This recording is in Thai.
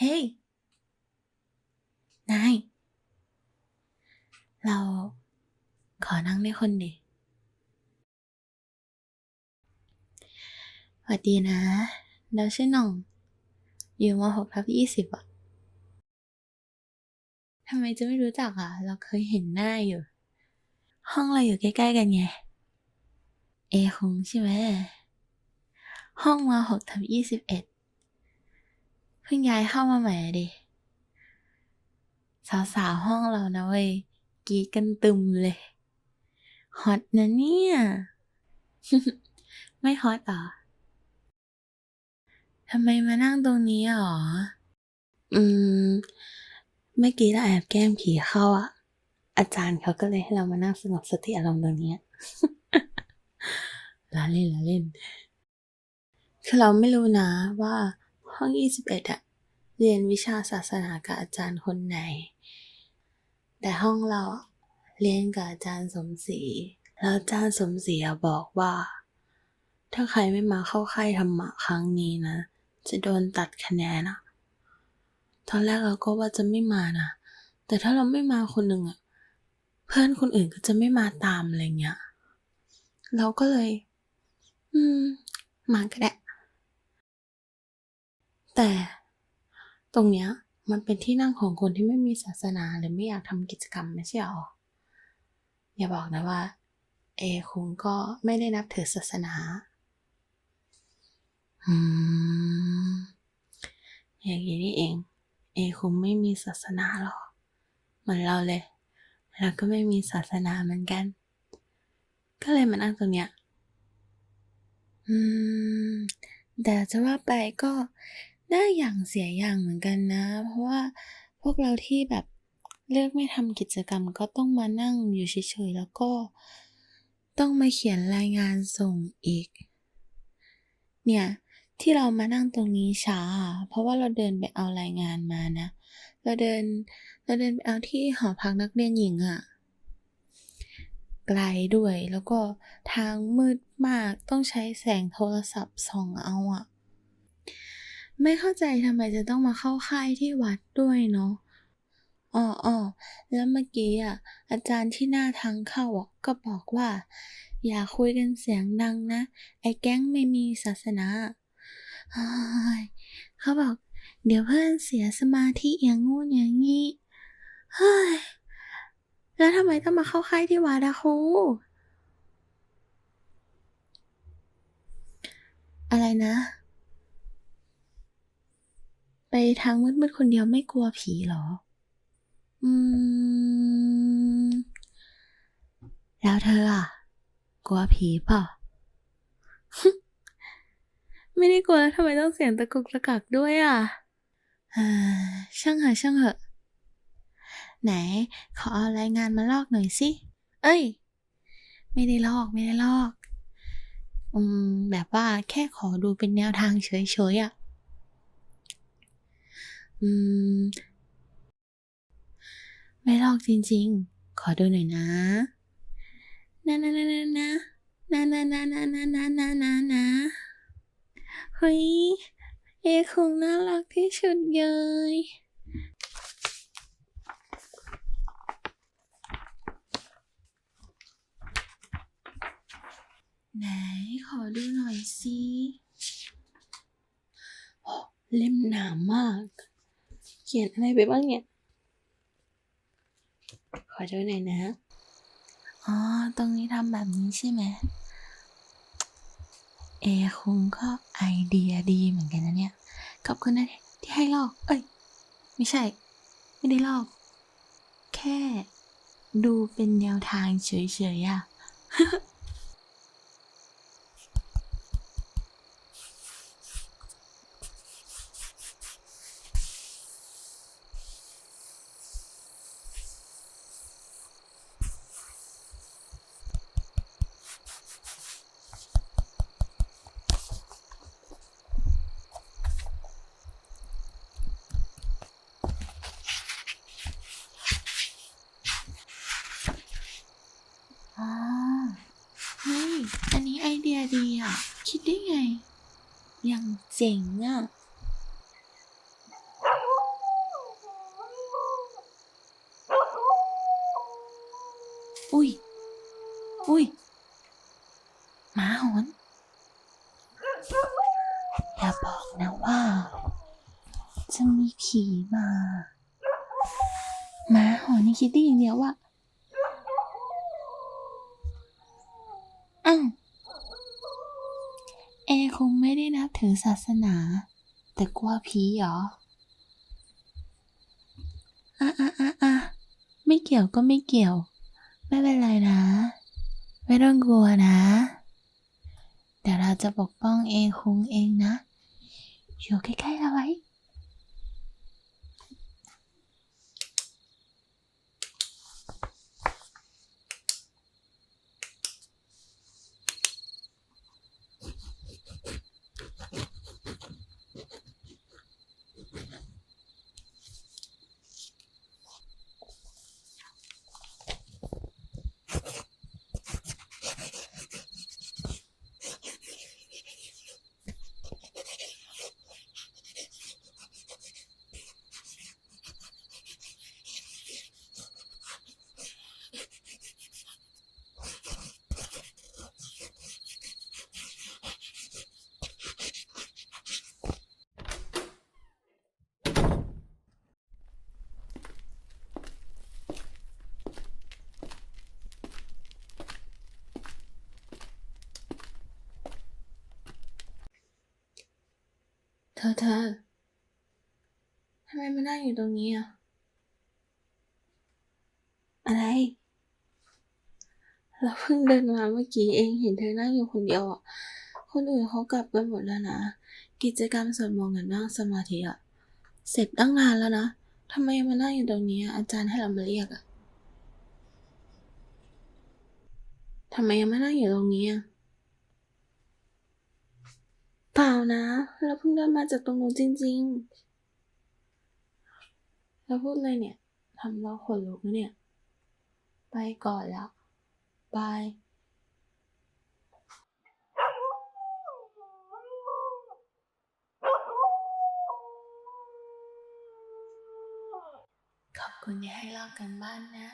เฮ้ย นาย เราขอนั่งด้วยคนดิสวัสดีนะ เราชื่อหน่อง อยู่มหกทับยี่สิบอะทำไมจะไม่รู้จักอะ เราเคยเห็นหน้าอยู่ ห้องเราอยู่ใกล้ๆกันไง เอคงใช่ไหม ห้องมาหกทับยี่สิบเอ็ด พิ่งย้ายเข้ามาใหม่ดิ สาวๆห้องเรานะเว้ยกีกันตึมเลย ฮอตนะเนี่ย ไม่ฮอตเหรอทำไมมานั่งตรงนี้หรอ อืม เมื่อกี้เราแอบแกล้งผีเข้าอะ อาจารย์เขาก็เลยให้เรามานั่งสงบสติอารมณ์ตรงเนี้ยล้าเล่นล้าเล่น คือเราไม่รู้นะว่า ห้องยี่สิบเอ็ดอะเรียนวิชาศาสนากับอาจารย์คนไหน แต่ห้องเราอะเรียนกับอาจารย์สมศรี แล้วอาจารย์สมศรีบอกว่า ถ้าใครไม่มาเข้าค่ายธรรมะครั้งนี้นะ จะโดนตัดคะแนนอะตอนแรกเราก็ว่าจะไม่มานะ แต่ถ้าเราไม่มาคนหนึ่งอะเพื่อนคนอื่นก็จะไม่มาตามอะไรเงี้ย เราก็เลย อืม มาก็ได้ แต่ตรงเนี้ยมันเป็นที่นั่งของคนที่ไม่มีศาสนาหรือไม่อยากทำกิจกรรมไม่ใช่หรอ อย่าบอกนะว่า เอคุงก็ไม่ได้นับถือศาสนาอืมอย่างนี้นี่เอง เอคุงไม่มีศาสนาหรอกเหมือนเราเลยเราก็ไม่มีศาสนาเหมือนกัน ก็เลยมานั่งตรงเนี้ย อืม แต่จะว่าไปก็ ได้อย่างเสียอย่างเหมือนกันนะ เพราะว่าพวกเราที่แบบเลือกไม่ทำกิจกรรมก็ต้องมานั่งอยู่เฉยๆแล้วก็ต้องมาเขียนรายงานส่งอีก เนี่ย ที่เรามานั่งตรงนี้ช้า เพราะว่าเราเดินไปเอารายงานมานะ เราเดินเราเดินไปเอาที่หอพักนักเรียนหญิงอะไกลด้วยแล้วก็ทางมืดมากต้องใช้แสงโทรศัพท์ส่องเอาอะ ไม่เข้าใจทำไมจะต้องมาเข้าค่ายที่วัดด้วยเนาะอ๋อออแล้วเมื่อกี้อะ อาจารย์ที่หน้าทางเข้าอะก็บอกว่า อย่าคุยกันเสียงดังนะ ไอ้แก๊งไม่มีศาสนาเขาบอก เดี๋ยวเพื่อนเสียสมาธิอย่างงู้นอย่างงี้ เฮ้ย แล้วทำไมต้องมาเข้าค่ายที่วัดอะครูอะไรนะ ทางมืดๆคนเดียวไม่กลัวผีเหรอ อืม แล้วเธออะ กลัวผีเปล่าไม่ได้กลัวแล้วทำไมต้องเสียงตะกุกตะกักด้วยอะช่างเหอะช่างเหอะ ไหน ขอเอารายงานมาลอกหน่อยสิ เอ้ย ไม่ได้ลอกไม่ได้ลอก อืม แบบว่าแค่ขอดูเป็นแนวทางเฉยๆอะ อืม ไม่ลอกจริงๆ ขอดูหน่อยนะนะนะนะนะนะนะนะนะนะนะนะนะนะนะเฮ้ยเอคงน่ารักที่สุดเลยไหนขอดูหน่อยสิเล่มหนามาก เขียนอะไรไปบ้างเนี่ย ขอดูหน่อยนะ อ๋อ ตรงนี้ทำแบบนี้ใช่ไหม เอคงก็ไอเดียดีเหมือนกันนะเนี่ย ขอบคุณนะที่ให้ลอก เอ้ย ไม่ใช่ ไม่ได้ลอก แค่ดูเป็นแนวทางเฉยๆอะ อย่างเจ๋งอะ่ะอุ้ย อุ้ยหมาหอน อย่าบอกนะว่า จะมีผีมาหมาหอนนี่คิดได้อย่างเดียวว่าอืม คงไม่ได้นับถือศาสนา แต่กลัวผีเหรออะอะอะอะไม่เกี่ยวก็ไม่เกี่ยว ไม่เป็นไรนะ ไม่ต้องกลัวนะ เดี๋ยวเราจะปกป้องเองคุงเองนะ อยู่ใกล้ๆเราไว้ เธอเธอทำไมมานั่งอยู่ตรงนี้อะ อะไร เราเพิ่งเดินมาเมื่อกี้เองเห็นเธอนั่งอยู่คนเดียวอะ คนอื่นเขากลับกันหมดแล้วนะ กิจกรรมสวดมนต์กับนั่งสมาธิอะ เสร็จตั้งนานแล้วนะทำไมมานั่งอยู่ตรงนี้อาจารย์ให้เรามาเรียกอะทำไมยังมานั่งอยู่ตรงนี้อะ เปล่านะ เราเพิ่งเดินมาจากตรงนู้นจริงๆแล้วพูดเลยเนี่ยทำเราขนลุกนะเนี่ย ไปก่อนละบายขอบคุณที่ให้ลอกกันบ้านนะ